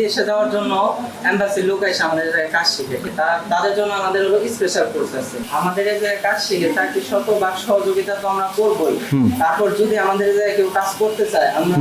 বিদেশে যাওয়ার জন্য এম্বাসি লোক এসে আমাদের কাজ শিখে। তারা- তাদের জন্য আমাদের হলো স্পেশাল কোর্স আছে। আমাদের কাজ শিখে চাকরি শতভাগ সহযোগিতা তো আমরা করবোই। তারপর যদি আমাদের কেউ কাজ করতে চায় আমরা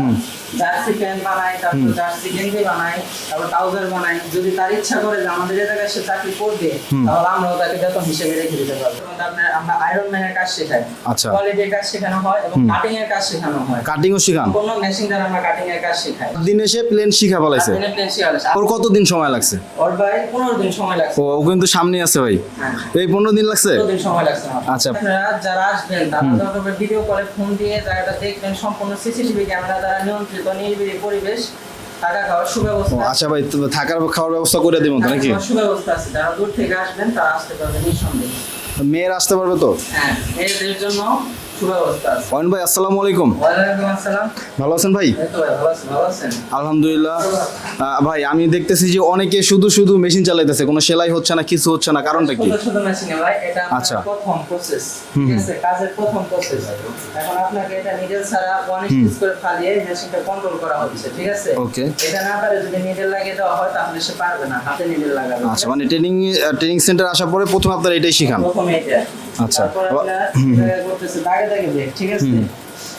জার্সি প্যান্ট বানাই তারপর জার্সি গেঞ্জি বানাই তারপর ট্রাউজার বানাই। যদি তার ইচ্ছা করে যে আমাদের জায়গায় সে চাকরি করবে তাহলে আমরাও তাকে বেতন হিসেবে রেখে দিতে পারব। আপনার- আমরা আয়রন ম্যানের কাজ শেখাই। আচ্ছা। কোয়ালিটির কাজ শেখানো হয় এবং কাটিং এর কাজ শেখানো হয়। কাটিংও শিখান? কোনো মেশিন দ্বারা আমরা কাটিং এর কাজ শেখাই। দিন এসে প্লেন শিখা ফেলাইছে। দিনে প্লেন ওর কতদিন সময় লাগছে? ওর ভাই পনেরো দিন সময় লাগছে। ও কিন্তু সামনে আছে ভাই। হ্যাঁ এই পনেরো দিন লাগছে? সময় লাগছে আচ্ছা। আপনারা যারা আসবেন তারা ভিডিও কলে ফোন দিয়ে জায়গাটা দেখবেন সম্পূর্ণ সিসিটিভি ক্যামেরা দ্বারা নিয়ন্ত্রিত নিরিবিলি পরিবেশ থাকা খাওয়ার সুব্যবস্থা আচ্ছা ভাই থাকার খাওয়ার ব্যবস্থা করে দেবেন তো নাকি? সুব্যবস্থা আছে। যারা দূর থেকে আসবেন তারা আসতে পারবেন নিঃসন্দেহে। মেয়ের আসতে পারবে তো? হ্যাঁ এদের জন্য অয়ন ভাই আসসালামু আলাইকুম। ভালো আছেন ভাই? আলহামদুলিল্লাহ। ভাই আমি দেখতেছি যে অনেকে শুধু শুধু মেশিন চালাইতেছে কোনো সেলাই হচ্ছে না কিছু হচ্ছে না কারণটা কি? আমার আচ্ছা। প্রথম প্রসেস ঠিক আছে? কাজের প্রথম প্রসেস এখন আপনাকে এটা নিডেল ছাড়া ওয়ান স্টিচ করে ফালিয়ে মেশিনটা কন্ট্রোল করা হচ্ছে ঠিক আছে? Okay. এটা না পারে যদি নিডেল লাগিয়ে দেওয়া হয় তাহলে সে পারবে না হাতে নিডেল লাগাবে আচ্ছা মানে ট্রেনিং ট্রেনিং সেন্টার আসার পরে প্রথমে আপনারা এটাই শিখান। প্রথম এটা আচ্ছা। করতেছে দাগে দাগে ব্রেক ঠিক আছে?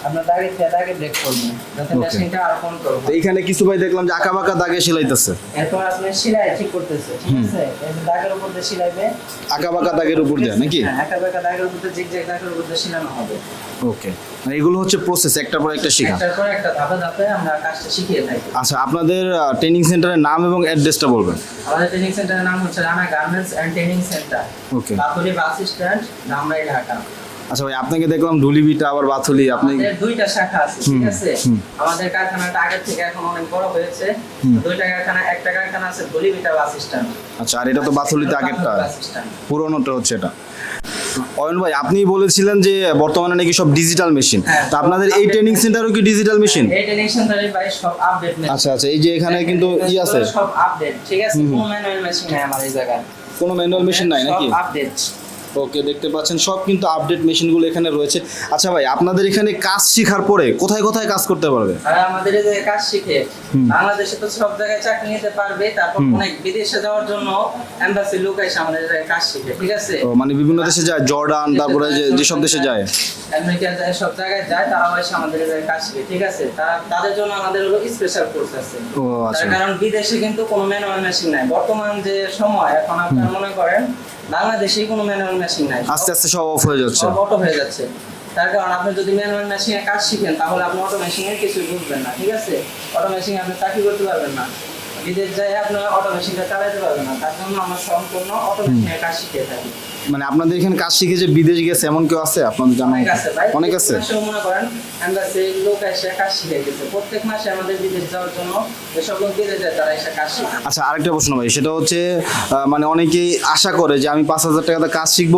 আপনার দাগে দাগে ব্রেক করবেন যাতে. মেশিনটা আর কন্ট্রোল তো এইখানে কিছু ভাই দেখলাম যে আঁকা বাঁকা দাগে সেলাইতেছে। এরপর আপনি সেলাই ঠিক করতেছে ঠিক আছে? এই দাগের উপর দিয়ে সেলাইবে। আঁকা বাঁকা দাগের উপর দেয় নাকি? হ্যাঁ একা বেকা দাগের উপর দিয়ে জিগজ্যাগ দাগের উপর দিয়ে সেলানো হবে। ওকে মানে এগুলো হচ্ছে প্রসেস একটার পর একটা শেখা। একটার পর একটা ধাপে ধাপে আমরা কাজটা শিখিয়ে থাকি। আচ্ছা আপনাদের ট্রেনিং সেন্টারের নাম এবং অ্যাড্রেসটা বলবেন। আমাদের ট্রেনিং সেন্টারের নাম হচ্ছে Rana garments and training centre okay Bathuli bus stand Dhamrai Dhaka. আচ্ছা ভাই আপনাকে দেখলাম ঢুলিবিটা আবার বাথুলি আপনি দুইটা শাখা আছে ঠিক আছে? আমাদের কারখানাটা আগের থেকে এখন অনেক বড় হয়েছে। দুইটা কারখানা একটা কারখানা আছে ধুলিবিটা বাস স্ট্যান্ড। আচ্ছা আর এটা তো বাথুলিতে আগেরটা। পুরোনোটা হচ্ছে এটা। অয়ন ভাই আপনি বলেছিলেন যে বর্তমানে নাকি সব ডিজিটাল মেশিন হ্যাঁ, তো আপনাদের এই ট্রেনিং সেন্টারও কি ডিজিটাল মেশিন এই ট্রেনিং সেন্টারে ভাই সব আপডেট আচ্ছা আচ্ছা এই যে এখানে কিন্তু ই আছে। সব আপডেট ঠিক আছে? কোনো ম্যানুয়াল মেশিন নাই আমার এই জায়গায়। কোনো ম্যানুয়াল মেশিন নাই নাকি? সব আপডেট ওকে দেখতে পাচ্ছেন সব কিন্তু আপডেট মেশিনগুলো এখানে রয়েছে। আচ্ছা ভাই আপনাদের এখানে কাজ শেখার পরে কোথায় কোথায় কাজ করতে পারবে? আমাদের এই কাজ শিখে বাংলাদেশে তো সব জায়গায় চাকরি নিতে পারবে তারপর অনেক বিদেশে যাওয়ার জন্য এম্বাসি লোক এসে আমাদের কাজ শিখে ঠিক আছে? ও, মানে বিভিন্ন দেশে যায় জর্ডান তারপরে যে যেসব দেশে যায়। আমেরিকা যায় সব জায়গায় যায় তারাও এসে আমাদের কাজ শিখে ঠিক আছে? তারা তাদের জন্য আমাদের হলো স্পেশাল কোর্স আছে। ও আচ্ছা। তার কারণ বিদেশে কিন্তু কোনো ম্যানুয়াল মেশিন নাই। বর্তমান যে সময় এখন আপনারা মনে করেন বাংলাদেশে কোনো ম্যানুয়াল মেশিন নাই। আস্তে আস্তে সব অফ হয়ে যাচ্ছে। সব অটো হয়ে যাচ্ছে। তার কারণ আপনি যদি ম্যানুয়াল মেশিনে কাজ শিখেন তাহলে আপনি অটো মেশিনের কিছু বুঝবেন না ঠিক আছে? অটো মেশিনে আপনি চাকরি করতে পারবেন না। বিদেশ যায় আপনি অটো মেশিনটা চালাতে পারবেন না। তার জন্য আমরা সম্পূর্ণ অটো মেশিনের কাজ শিখে থাকি। মানে আপনাদের এখানে কাজ শিখে যে বিদেশ গেছে এমন কেউ আছে? আপনাদের জানা অনেক আছে ভাই। অনেক আছে? মনে করেন আমরা সেই লোক এসে কাজ শিখে গেছে প্রত্যেক মাসে আমাদের বিদেশ যাওয়ার জন্য যেসব লোক বিদেশ যায় তারা এসে কাজ শিখে আচ্ছা আরেকটা প্রশ্ন ভাই সেটা হচ্ছে মানে অনেকেই আশা করে যে আমি পাঁচ হাজার টাকাতে কাজ শিখব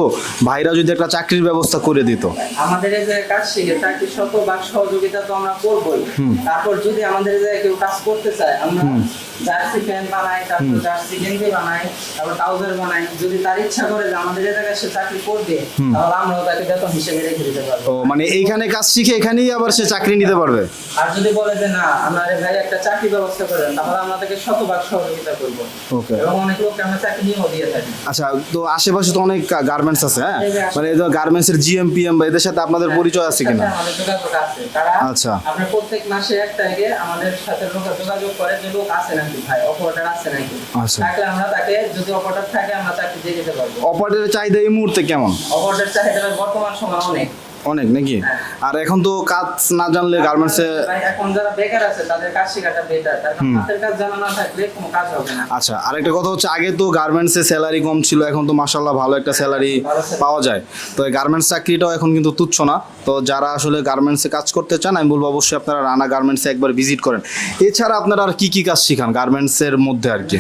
ভাইরা যদি একটা চাকরির ব্যবস্থা করে দিত। আমাদের এই যে কাজ শিখে চাকরি শতভাগ সহযোগিতা তো আমরা করবোই। তারপর যদি আমাদের জায়গায় কেউ কাজ করতে চায় আমরা জার্সি প্যান্ট বানাই তারপর জার্সি গেঞ্জি বানাই তারপর ট্রাউজার বানাই। যদি তার ইচ্ছা করে যে আমাদের জায়গায় সে চাকরি করবে তাহলে আমরাও তাকে বেতন হিসেবে রেখে দিতে পারব। ও মানে এইখানে কাজ শিখে এখানেই আবার সে চাকরি নিতে পারবে? আর যদি বলে যে না আপনার ভাই একটা চাকরি ব্যবস্থা করেন তাহলে আমরা তাকে শতভাগ সহযোগিতা করব। ওকে। এবং অনেক লোককে আমরা চাকরি নিয়েও দিয়ে থাকি। আচ্ছা তো আশেপাশে তো অনেক গার্মেন্টস আছে হ্যাঁ? মানে এই গার্মেন্টস এর জিএমপিএম বা এদের সাথে আপনাদের পরিচয় আছে কিনা? আমাদের যোগাযোগ আছে। তারা আচ্ছা। আপনার প্রত্যেক মাসে এক তারিখে আমাদের সাথে লোক যোগাযোগ করে যে লোক আছে নাকি ভাই অপারেটর আছে নাকি? আচ্ছা। থাকলে আমরা তাকে যদি অপারেটর থাকে আমরা চাকরি দিয়ে দিতে পারব। অপারেটরের চাহিদা এই মুহূর্তে কেমন? অপারেটর চাহিদা বর্তমান সময় অনেক। অনেক নাকি। আর এখন তো কাজ না জানলে গার্মেন্টসে এখন যারা বেকার আছে তাদের কাজ শেখাটা বেটার তার হাতের কাজ জানা না থাকলে কোনো কাজ হবে না। আচ্ছা আরেকটা কথা হচ্ছে আগে তো গার্মেন্টসে স্যালারি কম ছিল এখন তো মাসাল্লাহ ভালো একটা স্যালারি পাওয়া যায়। তো গার্মেন্টস চাকরিটাও এখন কিন্তু তুচ্ছ না। তো যারা আসলে গার্মেন্টসে কাজ করতে চান আমি বলব অবশ্যই আপনারা রানা গার্মেন্টসে একবার ভিজিট করেন। এছাড়া আপনারা আর কি কি কাজ শিখান গার্মেন্টসের মধ্যে আর কি?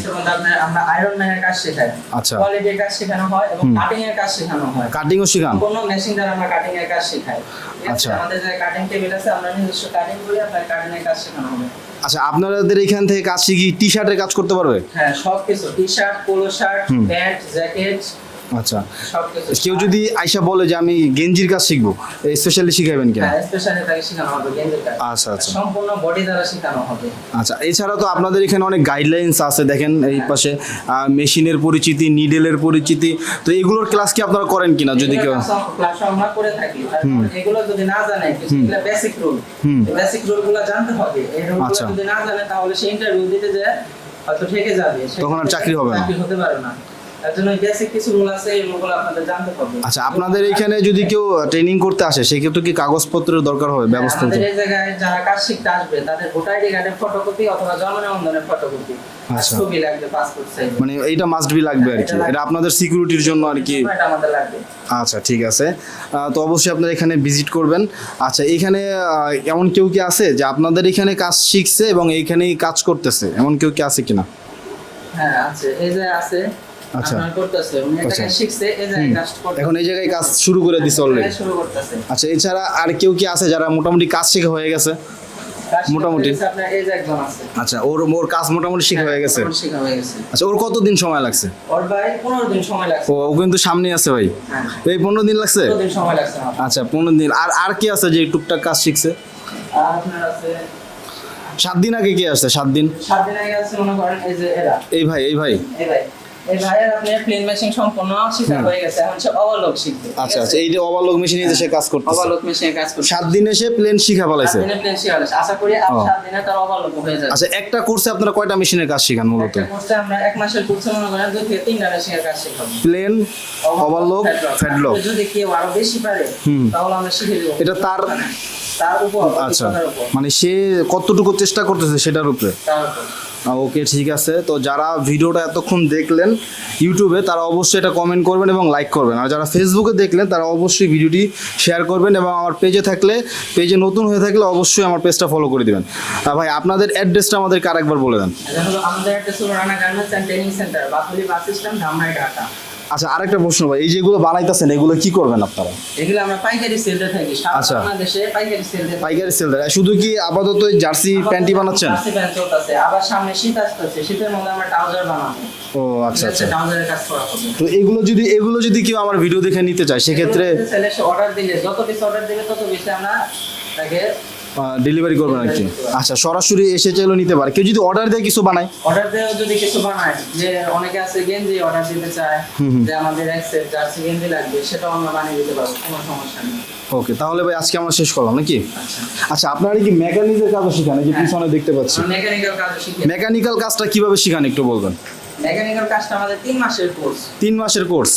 আমরা আয়রন ম্যানের কাজ শেখাই। আচ্ছা। কোয়ালিটির কাজ শেখানো হয় এবং কাটিং এর কাজ শেখানো হয়। কাটিংও শেখান? কোনো মেশিন দ্বারা আমরা কাটিং এর কাজ শেখাই আচ্ছা। আমাদের যে কাটিং টেবিল আছে আমরা নিজস্ব কাটিং করি আপনার কাটিং এর কাজ শেখানো হবে। আচ্ছা আপনাদের এখান থেকে কাজ শিখি টি শার্টের কাজ করতে পারবে? হ্যাঁ সব কিছু T shirt polo shirt pant jacket আচ্ছা। কেউ যদি আইসা বলে যে আমি গেঞ্জির কাজ শিখব স্পেশালি শিখাবেন কেন? স্পেশালি তাকে শেখানো হবে গেঞ্জের কাজ। আচ্ছা, আচ্ছা। সম্পূর্ণ বডি দ্বারা শেখানো হবে। আচ্ছা এছাড়া তো আপনাদের এখানে অনেক গাইডলাইন্স আছে দেখেন এই পাশে মেশিনের পরিচিতি নিডেলের পরিচিতি তো এগুলোর ক্লাস কি আপনারা করেন কিনা যদি কেউ? ক্লাস আমরা করে থাকি। এগুলো যদি না জানে বেসিক রুল। বেসিক রুলগুলো জানতে হবে। এই রুল আচ্ছা। যদি না জানে তাহলে সে ইন্টারভিউ দিতে যায় হয়তো ঠেকে যাবে। তখন আর চাকরি হবে না। চাকরি হতে পারে না। আচ্ছা আপনাদের এখানে যদি কেউ ট্রেনিং করতে আসে সেক্ষেত্রে কি কাগজপত্রের দরকার হবে ব্যবস্থা আমাদের এই জায়গায় যারা কাজ শিখতে আসবে তাদের ভোটার আইডি কার্ডের ফটোকপি অথবা জন্ম নিবন্ধনের ফটোকপি। ছবি লাগবে পাসপোর্ট সাইজ মানে এইটা মাস্ট বি লাগবে আর কি। এটা আপনাদের সিকিউরিটির জন্য আর কি। এটা আমাদের লাগবে। আচ্ছা ঠিক আছে। তো অবশ্যই আপনারা এখানে ভিজিট করবেন। আচ্ছা এখানে এমন কেউ কি আছে যে আপনাদের এখানে কাজ শিখছে এবং এইখানেই কাজ করতেছে? এমন কেউ কি আছে কিনা? হ্যাঁ আছে। এই যে আছে আচ্ছা। আচ্ছা। এখন এই জায়গায় কাজ শুরু করে দিছে অলরেডি আচ্ছা এছাড়া আর কেউ কি আছে যারা মোটামুটি কাজ শেখা হয়ে গেছে? মোটামুটি। হয়ে আচ্ছা ওর ওর কাজ মোটামুটি শেখা হয়ে গেছে? ওর শিখা হয়ে গেছে। আচ্ছা ওর কতদিন সময় লাগছে? ওর ভাই পনেরো দিন সময় লাগছে। ও ও কিন্তু সামনে আছে ভাই। হ্যাঁ এই পনেরো দিন লাগছে? পনেরো দিন সময় লাগছে আচ্ছা পনেরো দিন। আর আর কি আছে যে টুকটাক কাজ শিখছে? আর আপনার আছে সাত দিন আগে কি আসছে? সাত দিন? সাত দিন আগে আছে মনে করেন এই যে এরা। এই ভাই এই ভাই। এই ভাই। এই ভাইয়ের আপনার প্লেন মেশিন সম্পূর্ণ শিখা হয়ে। গেছে। এখন সে ওভারলোক শিখবে। আচ্ছা আচ্ছা এই যে মেশিনে যে সে কাজ করতেছে। মেশিনে কাজ দিনে সে প্লেন শিখা ফেলাইছে? সাত দিনে প্লেন শিখা হলো। আশা করি আর ও। দিনে তার ওভারলোক হয়ে যাবে। আচ্ছা একটা কোর্সে আপনারা কয়টা মেশিনের কাজ শিখান মূলত? একটা কোর্সে আমরা এক মাসের কোর্সে মনে করেন দুই থেকে তিনটা মেশিনের কাজ শেখাবো। প্লেন যদি কেউ আরও বেশি পারে তাহলে আমরা শিখে দেবো। এটা তার তার উপর আচ্ছা মানে সে কতটুকু চেষ্টা করতেছে সেটার উপরে? তার উপর। ওকে, ঠিক আছে। তো যারা ভিডিওটা এতক্ষণ দেখলেন ইউটিউবে, তারা অবশ্যই এটা কমেন্ট করবেন এবং লাইক করবেন। আর যারা ফেসবুকে দেখলেন, তারা অবশ্যই ভিডিওটি শেয়ার করবেন এবং আমার পেজে থাকলে পেজে নতুন হয়ে থাকলে অবশ্যই আমার পেজটা ফলো করে দেবেন। আর ভাই, আপনাদের অ্যাড্রেসটা আমাদেরকে আরেকবার বলে দেন। আমাদের একটা Surana garments and training centre bus stand Dhaka. আচ্ছা আরেকটা প্রশ্ন ভাই এই যেগুলো বানাইতেছেন এগুলো কি করবেন আপনারা? এগুলো আমরা পাইকারি সেল দিয়ে থাকি আচ্ছা। বাংলাদেশে পাইকারি সেল দিয়ে থাকি। পাইকারি সেল দেয় শুধু কি আপাতত এই জার্সি প্যান্টি বানাচ্ছেন? জার্সি প্যান্ট চলতেছে আবার সামনে শীত আসতেছে শীতের মধ্যে আমরা ট্রাউজার বানাবো। ও আচ্ছা আচ্ছা। ট্রাউজারের কাজ করা হবে। তো এগুলো যদি এগুলো যদি কেউ আমার ভিডিও দেখে নিতে চায় সেক্ষেত্রে অর্ডার দিলে যত বেশি অর্ডার দিবে তত বেশি আমরা তাকে ডেলিভারি করবেন আর কি। আচ্ছা সরাসরি এসে চাইলেও নিতে পারে। কেউ যদি অর্ডার দেয় কিছু বানায়? অর্ডার দিয়েও যদি কিছু বানায় যে অনেকে আছে গেঞ্জি অর্ডার দিতে চায় যে আমাদের এক সেট জার্সি গেঞ্জি লাগবে সেটাও আমরা বানিয়ে দিতে পারব কোনো সমস্যা নেই। ওকে তাহলে ভাই আজকে আমরা শেষ করলাম নাকি? আচ্ছা। আচ্ছা আপনারা কি মেকানিকের কাজও শিখান? এই যে পিছনে দেখতে পাচ্ছি। মেকানিক্যাল কাজ শিখে। মেকানিক্যাল কাজটা কীভাবে শিখান একটু বলবেন? মেকানিক্যাল কাজটা আমাদের তিন মাসের কোর্স তিন মাসের কোর্স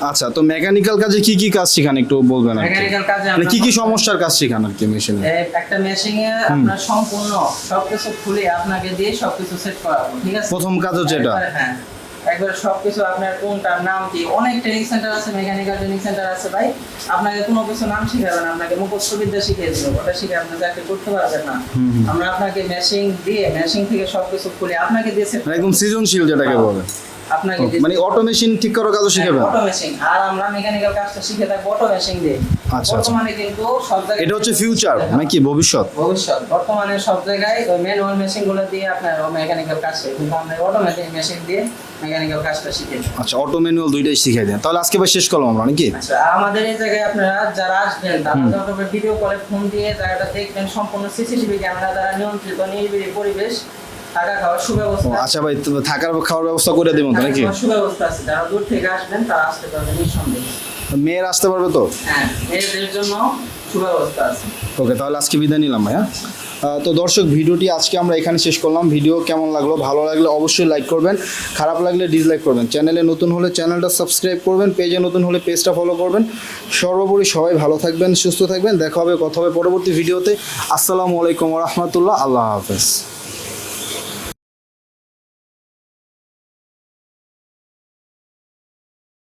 আচ্ছা তো মেকানিক্যাল কাজে কি কি কাজ শিখান একটু বলবেন মেকানিক্যাল কাজে মানে কি কি সমস্যার কাজ শিখান আর কি মেশিনে একটা মেশিনে আপনার সম্পূর্ণ সবকিছু খুলে আপনাকে দিয়ে সবকিছু সেট করাবো ঠিক আছে? প্রথম কাজ হচ্ছে এটা? হ্যাঁ। একবার সবকিছু আপনার কোনটার নাম কি? অনেক ট্রেনিং সেন্টার আছে মেকানিক্যাল ট্রেনিং সেন্টার আছে ভাই। আপনাকে কোনো কিছু নাম শিখাবে না আপনাকে মুখস্থ বিদ্যা শিখিয়ে দিবে। ওটা শিখে আপনি চাকরি করতে পারবেন না। আমরা আপনাকে মেশিন দিয়ে মেশিন থেকে সবকিছু খুলে আপনাকে দিয়ে মানে একদম সৃজনশীল যেটাকে বলে। আপনাকে মানে অটো মেশিন ঠিক করার কাজও শিখাবেন? অটো মেশিন আর আমরা মেকানিক্যাল কাজটা শিখে থাকব অটো মেশিন দিয়ে। আচ্ছা। বর্তমানে কিন্তু সব জায়গায় এটা হচ্ছে ফিউচার নাকি ভবিষ্যৎ? ভবিষ্যৎ। বর্তমানে সব জায়গায় ওই ম্যানুয়াল মেশিনগুলো দিয়ে আপনার মেকানিক্যাল কাজ শেখে। কিন্তু আমরা অটোমেটিক মেশিন দিয়ে মেকানিক্যাল কাজটা শিখে। আচ্ছা অটো ম্যানুয়াল দুইটাই শিখাই দেন। তাহলে আজকে ভাই শেষ করলাম আমরা নাকি? আচ্ছা আমাদের এই জায়গায় আপনারা যারা আসবেন তারা ভিডিও কলে ফোন দিয়ে জায়গাটা দেখবেন সম্পূর্ণ সিসিটিভি ক্যামেরা দ্বারা নিয়ন্ত্রিত নিরিবিলি পরিবেশ থাকা খাওয়ার সুব্যবস্থা আচ্ছা ভাই থাকার খাওয়ার ব্যবস্থা করে দেবো তো নাকি? সুব্যবস্থা আছে। যারা দূর থেকে আসবেন তারা আসতে পারবেন নিঃসন্দেহে। মেয়ের আসতে পারবে তো? হ্যাঁ মেয়েদের জন্য সুব্যবস্থা আছে। ওকে তাহলে আজকে বিদায় নিলাম ভাইয়া। তো দর্শক ভিডিওটি আজকে আমরা এখানে শেষ করলাম। ভিডিও কেমন লাগল ভালো লাগলে অবশ্যই লাইক করবেন। খারাপ লাগলে ডিসলাইক করবেন। চ্যানেলে নতুন হলে চ্যানেলটা সাবস্ক্রাইব করবেন পেজে নতুন হলে পেজটা ফলো করবেন। সর্বোপরি সবাই ভালো থাকবেন সুস্থ থাকবেন। দেখা হবে কথা হবে পরবর্তী ভিডিওতে। আসসালামু আলাইকুম রহমতুল্লাহ। আল্লাহ হাফেজ।